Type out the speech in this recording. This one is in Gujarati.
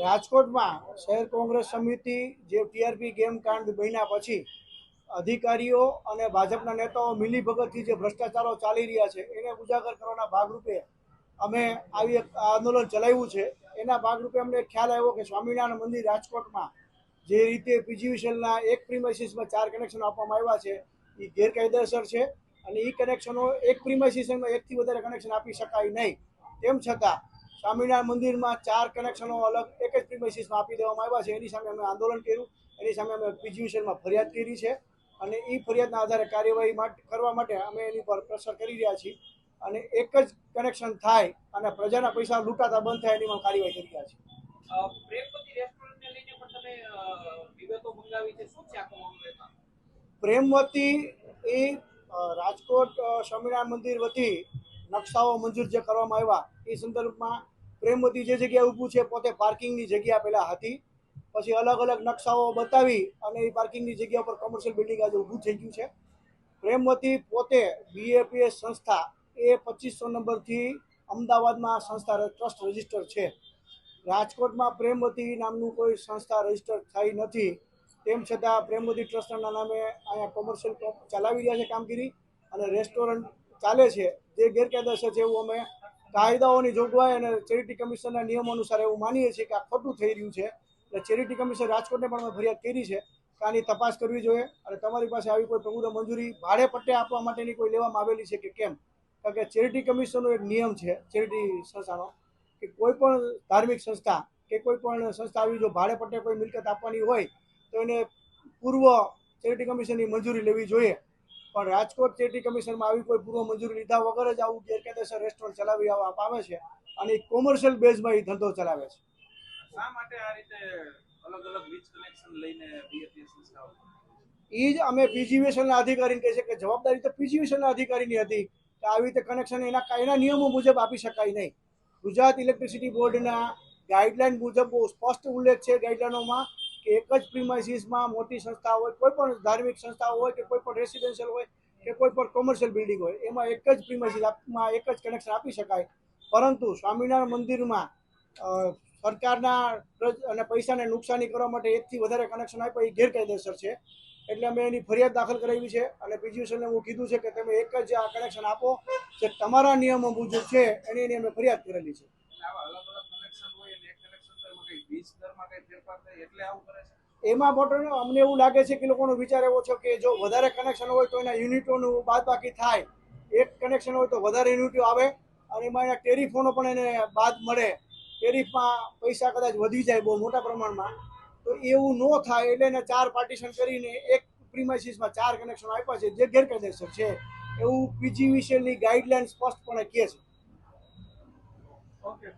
રાજકોટમાં શહેર કોંગ્રેસ સમિતિ જે ટીઆરપી ગેમ કાંડ બન્યા પછી અધિકારીઓ અને ભાજપના નેતાઓ મિલીભગતથી જે ભ્રષ્ટાચારો ચાલી રહ્યા છે, એને ઉજાગર કરવાના ભાગરૂપે અમે આવી એક આંદોલન ચલાવ્યું છે. એના ભાગરૂપે અમને ખ્યાલ આવ્યો કે સ્વામિનારાયણ મંદિર રાજકોટમાં જે રીતે પીજીવીસીએલના એક પ્રીમાઇસીસમાં ચાર કનેક્શન આપવામાં આવ્યા છે, એ ગેરકાયદેસર છે અને એ કનેક્શનો એક પ્રીમાઇસીસમાં એકથી વધારે કનેક્શન આપી શકાય નહીં. તેમ છતાં સ્વામિનારાયણ મંદિરમાં ચાર કનેક્શનો અલગ એક જ પ્રીમાઇસીસમાં આપી દેવામાં આવ્યા છે. એની સામે અમે આંદોલન કર્યું એની સામે અમે પીજીવીસીએલમાં ફરિયાદ કરી છે. અને એ ફરિયાદના આધારે કાર્યવાહી માટે કરવા માટે અમે એની પર પ્રેશર કરી રહ્યા છીએ. અને એક જ કનેક્શન થાય અને પ્રજાના પૈસા લૂંટાતા બંધ થાય એની કાર્યવાહી કરી રહ્યા છે. પ્રેમવતી એ રાજકોટ સ્વામિનારાયણ મંદિર વતી નકશાઓ મંજૂર જે કરવામાં આવ્યા, એ સંદર્ભમાં પ્રેમવતી જે જગ્યાએ ઊભું છે, પોતે પાર્કિંગની જગ્યા પહેલાં હતી. પછી અલગ અલગ નકશાઓ બતાવી અને એ પાર્કિંગની જગ્યા પર કોમર્શિયલ બિલ્ડિંગ આજે ઊભું થઈ ગયું છે. પ્રેમવતી પોતે બીએપીએસ સંસ્થા, એ પચીસો નંબરથી અમદાવાદમાં સંસ્થા ટ્રસ્ટ રજિસ્ટર છે. રાજકોટમાં પ્રેમવતી નામનું કોઈ સંસ્થા રજિસ્ટર થઈ નથી. તેમ છતાં પ્રેમવતી ટ્રસ્ટના નામે અહીંયા કોમર્શિયલ ચલાવી રહ્યા છે કામગીરી અને રેસ્ટોરન્ટ ચાલે છે, જે ગેરકાયદેસર છે એવું અમે કાયદાઓની જોગવાઈ અને ચેરિટી કમિશનના નિયમો અનુસાર એવું માનીએ છીએ કે આ ખોટું થઈ રહ્યું છે. એટલે ચેરિટી કમિશન રાજકોટને પણ અમે ફરિયાદ કરી છે કે આની તપાસ કરવી જોઈએ અને તમારી પાસે આવી કોઈ પૂર્વ મંજૂરી ભાડે પટ્ટે આપવા માટેની કોઈ લેવામાં આવેલી છે કે કેમ? કારણ કે ચેરિટી કમિશનનો એક નિયમ છે, ચેરિટી સંસ્થાનો, કે કોઈ પણ ધાર્મિક સંસ્થા કે કોઈ પણ સંસ્થા આવી જો ભાડે પટ્ટે કોઈ મિલકત આપવાની હોય તો એને પૂર્વ ચેરિટી કમિશનની મંજૂરી લેવી જોઈએ. પણ રાજકોટ ચેટી કમિશનમાં આવી કોઈ પૂર્વ મંજૂરી લીધા વગર જ આવું ગેરકાયદેસર રેસ્ટોરન્ટ ચલાવી આવે છે અને કોમર્શિયલ બેઝમાં એ ધંધો ચલાવે છે. શા માટે આ રીતે અલગ અલગ વીજ કનેક્શન લઈને એ જ અમે પીજીવીએસએલના અધિકારીને કહે છે કે જવાબદારી તો પીજીવીએસએલના અધિકારીની હતી કે આવી રીતે કનેક્શન એના એના નિયમો મુજબ આપી શકાય નહીં. ગુજરાત ઇલેક્ટ્રિસિટી બોર્ડના ગાઈડલાઈન મુજબ બહુ સ્પષ્ટ ઉલ્લેખ છે ગાઈડલાઈનોમાં કે એક જ પ્રિમાઇસીસમાં મોટી સંસ્થા હોય, કોઈ પણ ધાર્મિક સંસ્થા હોય કે કોઈ પણ રેસિડેન્શિયલ હોય કે કોઈ પણ કોમર્શિયલ બિલ્ડિંગ હોય, એમાં એક જ પ્રિમાઇસીસમાં એક જ કનેક્શન આપી શકાય. પરંતુ સ્વામિનારાયણ મંદિરમાં સરકારના અને પૈસાને નુકસાની કરવા માટે એકથી વધારે કનેક્શન આપ્યા, એ ગેરકાયદેસર છે. એટલે અમે એની ફરિયાદ દાખલ કરાવી છે અને પીજીવીસીએલને હું કીધું છે કે તમે એક જ આ કનેક્શન આપો જે તમારા નિયમો મુજબ છે, એની એની અમે ફરિયાદ કરેલી છે એટલે આવા અલગ અલગ કનેક્શન હોય અને એક કનેક્શન તો એમાં કઈ વીજ દરમાં કઈ ફેરફાર થાય એટલે આવું કરે છે એમાં મોટો અમને એવું લાગે છે કે લોકોનો વિચાર એવો છે કે જો વધારે કનેક્શન હોય તો એના યુનિટોનું બાદબાકી થાય. એક કનેક્શન હોય તો વધારે યુનિટો આવે અને એમાં એના ટેરિફોનો પણ એને બાદ મળે. ટેરિફમાં પૈસા કદાચ વધી જાય બહુ મોટા પ્રમાણમાં, તો એવું ન થાય એટલે એને ચાર પાર્ટીશન કરીને એક પ્રીમાઇસીસમાં ચાર કનેક્શન આપ્યા છે જે ગેરકાયદેસર છે. એવું પીજીવીસીએલની ગાઈડલાઇન સ્પષ્ટપણે કહે છે. ઓકે